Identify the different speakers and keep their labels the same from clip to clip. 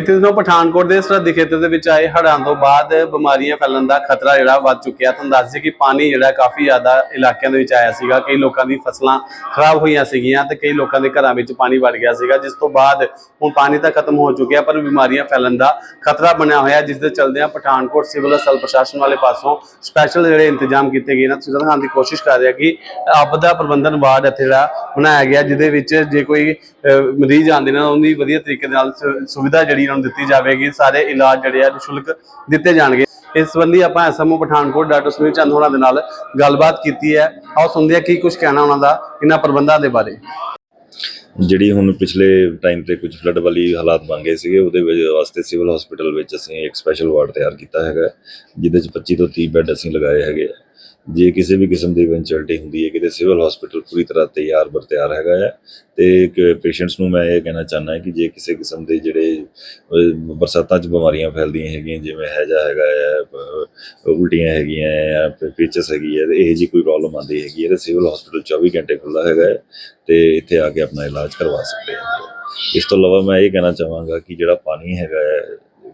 Speaker 1: ਬੀਤੇ ਦਿਨੋਂ ਪਠਾਨਕੋਟ ਦੇ ਸਰਹੱਦੀ ਖੇਤਰ ਦੇ ਵਿੱਚ ਆਏ ਹੜ੍ਹਾਂ ਤੋਂ ਬਾਅਦ ਬਿਮਾਰੀਆਂ ਫੈਲਣ ਦਾ ਖਤਰਾ ਜਿਹੜਾ ਵੱਧ ਚੁੱਕਿਆ ਤੁਹਾਨੂੰ ਦੱਸ ਦਈਏ ਕਿ ਪਾਣੀ ਜਿਹੜਾ ਕਾਫੀ ਜ਼ਿਆਦਾ ਇਲਾਕਿਆਂ ਦੇ ਵਿੱਚ ਆਇਆ ਸੀਗਾ। ਕਈ ਲੋਕਾਂ ਦੀ ਫਸਲਾਂ ਖਰਾਬ ਹੋਈਆਂ ਸੀਗੀਆਂ ਤੇ ਕਈ ਲੋਕਾਂ ਦੇ ਘਰਾਂ ਵਿੱਚ ਪਾਣੀ ਵੜ ਗਿਆ ਸੀਗਾ, ਜਿਸ ਤੋਂ ਬਾਅਦ ਹੁਣ ਪਾਣੀ ਤਾਂ ਖਤਮ ਹੋ ਚੁੱਕਿਆ ਪਰ ਬਿਮਾਰੀਆਂ ਫੈਲਣ ਦਾ ਖਤਰਾ ਬਣਿਆ ਹੋਇਆ ਜਿਸ ਦੇ ਚਲਦਿਆਂ ਪਠਾਨਕੋਟ ਸਿਵਲ ਹਸਪਤਾਲ ਪ੍ਰਸ਼ਾਸਨ ਵਾਲੇ ਪਾਸੋਂ ਸਪੈਸ਼ਲ ਜਿਹੜੇ ਇੰਤਜ਼ਾਮ ਕੀਤੇ ਗਏ ਨੇ। ਤੁਸੀਂ ਦਿਖਾਉਣ ਦੀ ਕੋਸ਼ਿਸ਼ ਕਰ ਰਿਹਾ ਕਿ ਆਪਦਾ ਪ੍ਰਬੰਧਨ ਵਾਰਡ ਇੱਥੇ ਜਿਹੜਾ ਬਣਾਇਆ ਗਿਆ, ਜਿਹਦੇ ਵਿੱਚ ਜੇ ਕੋਈ ਮਰੀਜ਼ ਆਉਂਦੇ ਨੇ ਉਹਦੀ ਵਧੀਆ ਤਰੀਕੇ ਨਾਲ ਸੁ- ਸੁਵਿਧਾ ਜਿਹੜੀ ਉਹਨਾਂ ਨੂੰ ਦਿੱਤੀ ਜਾਵੇਗੀ, ਸਾਰੇ ਇਲਾਜ ਜਿਹੜੇ ਆ ਨਿਸ਼ੁਲਕ ਦਿੱਤੇ ਜਾਣਗੇ। ਇਸ ਸੰਬੰਧੀ ਆਪਾਂ ਐਸਐਮਓ ਪਠਾਨਕੋਟ ਡਾਕਟਰ ਸੁਨੀਲ ਚੰਦ ਹੋਣਾ ਦੇ ਨਾਲ ਗੱਲਬਾਤ ਕੀਤੀ ਹੈ। ਆਓ ਸੁਣਦੇ ਹਾਂ ਕੀ ਕੁਝ ਕਹਿਣਾ ਉਹਨਾਂ ਦਾ ਇਹਨਾਂ ਪ੍ਰਬੰਧਾਂ ਦੇ ਬਾਰੇ।
Speaker 2: ਜਿਹੜੀ ਹੁਣ ਪਿਛਲੇ ਟਾਈਮ ਤੇ ਕੁਝ ਫਲੱਡ ਵਾਲੀ ਹਾਲਾਤ ਬਣ ਗਏ ਸੀਗੇ, ਉਹਦੇ ਵਿੱਚ ਵਾਸਤੇ ਸਿਵਲ ਹਸਪੀਟਲ ਵਿੱਚ ਅਸੀਂ ਇੱਕ ਸਪੈਸ਼ਲ ਵਾਰਡ ਤਿਆਰ ਕੀਤਾ ਹੈਗਾ ਜਿਹਦੇ ਚ 25 ਤੋਂ 30 ਬੈੱਡ ਅਸੀਂ ਲਗਾਏ ਹੈਗੇ ਆ। ਜੇ ਕਿਸੇ ਵੀ ਕਿਸਮ ਦੀ ਇਵੈਂਚੁਅਲਿਟੀ ਹੁੰਦੀ ਹੈ, ਕਿਤੇ ਸਿਵਲ ਹਸਪੀਟਲ ਪੂਰੀ ਤਰ੍ਹਾਂ ਤਿਆਰ ਬਰਤਿਆਰ ਹੈਗਾ ਹੈ ਤੇ ਪੇਸ਼ੈਂਟਸ ਨੂੰ ਮੈਂ ਇਹ ਕਹਿਣਾ ਚਾਹੁੰਦਾ ਕਿ ਜੇ ਕਿਸੇ ਕਿਸਮ ਦੇ ਜਿਹੜੇ ਬਰਸਾਤਾਂ 'ਚ ਬਿਮਾਰੀਆਂ ਫੈਲਦੀਆਂ ਹੈਗੀਆਂ, ਜਿਵੇਂ ਹੈਜਾ ਹੈਗਾ ਹੈ ਉਲਟੀਆਂ ਹੈਗੀਆਂ ਆ ਪੇਚਸ ਹੈਗੀ ਹੈ ਤੇ ਇਹ ਜੀ ਕੋਈ ਪ੍ਰੋਬਲਮ ਆਉਂਦੀ ਹੈਗੀ ਹੈ ਤੇ ਸਿਵਲ ਹਸਪੀਟਲ 24 ਘੰਟੇ ਖੁੱਲ੍ਹਾ ਹੈਗਾ ਹੈ ਤੇ ਇੱਥੇ ਆ ਕੇ ਆਪਣਾ ਇਲਾਜ ਕਰਵਾ ਸਕਦੇ ਹਾਂ ਇਸ ਤੋਂ ਇਲਾਵਾ ਮੈਂ ਇਹ ਕਹਿਣਾ ਚਾਹਾਂਗਾ ਕਿ ਜਿਹੜਾ ਪਾਣੀ ਹੈਗਾ ਹੈ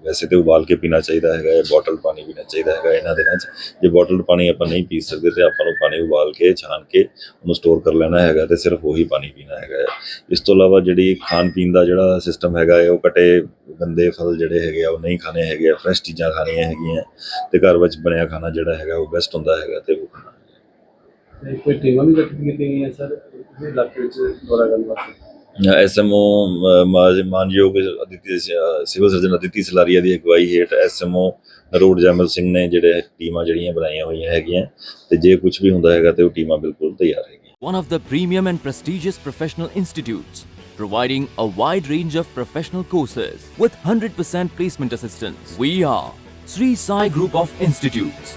Speaker 2: ਵੈਸੇ ਤੇ ਉਬਾਲ ਕੇ ਪੀਣਾ ਚਾਹੀਦਾ ਹੈਗਾ ਹੈ ਬੋਟਲ ਪਾਣੀ ਪੀਣਾ ਚਾਹੀਦਾ ਹੈਗਾ ਇਹਨਾਂ ਦਿਨਾਂ 'ਚ ਜੇ ਬੋਟਲ ਪਾਣੀ ਆਪਾਂ ਨਹੀਂ ਪੀ ਸਕਦੇ ਤੇ ਆਪਾਂ ਨੂੰ ਪਾਣੀ ਉਬਾਲ ਕੇ, ਛਾਣ ਕੇ ਉਹਨੂੰ ਸਟੋਰ ਕਰ ਲੈਣਾ ਹੈਗਾ ਤੇ ਸਿਰਫ ਉਹੀ ਪਾਣੀ ਪੀਣਾ ਹੈਗਾ। ਹੈ ਇਸ ਤੋਂ ਇਲਾਵਾ ਜਿਹੜੀ ਖਾਣ ਪੀਣ ਦਾ ਜਿਹੜਾ ਸਿਸਟਮ ਹੈਗਾ ਹੈ ਉਹ ਕਟੇ ਗੰਦੇ ਫਲ ਜਿਹੜੇ ਹੈਗੇ ਆ, ਉਹ ਨਹੀਂ ਖਾਣੇ ਹੈਗੇ ਫਰੈਸ਼ ਚੀਜ਼ਾਂ ਖਾਣੀਆਂ ਹੈਗੀਆਂ ਤੇ ਘਰ ਵਿੱਚ ਬਣਿਆ ਖਾਣਾ ਜਿਹੜਾ ਹੈਗਾ ਉਹ ਬੈਸਟ ਹੁੰਦਾ ਹੈਗਾ ਤੇ ਉਹ ਖਾਣਾ।
Speaker 1: ਤੇ ਕੋਈ ਟੀਮਾਂ ਵੀ ਗਠਿਤ ਗਈਆਂ ਸਰ? ਇਸ ਇਲਾਕੇ ਵਿੱਚ ਦੌਰਾ ਕਰਨ ਵਾਸਤੇ
Speaker 2: ਐਸਐਮਓ ਮਾਨਯੋਗ ਅਦਿੱਤੀ ਸਿਵਲ ਸਰਜਨ ਅਦਿੱਤੀ ਸਲਾਰੀਆ ਦੀ ਅਗਵਾਈ ਹੇਠ ਐਸਐਮਓ ਰੋਡ ਜੈਮਲ ਸਿੰਘ ਨੇ ਜਿਹੜੇ ਟੀਮਾਂ ਜਿਹੜੀਆਂ ਬਣਾਈਆਂ ਹੋਈਆਂ ਹੈਗੀਆਂ ਤੇ ਜੇ ਕੁਝ ਵੀ ਹੁੰਦਾ ਹੈਗਾ ਤੇ ਉਹ ਟੀਮਾਂ ਬਿਲਕੁਲ ਤਿਆਰ ਹੈਗੀਆਂ
Speaker 3: one of the premium and prestigious professional institutes, providing a wide range of professional courses with 100% placement assistance. We are Sri Sai Group of Institutes.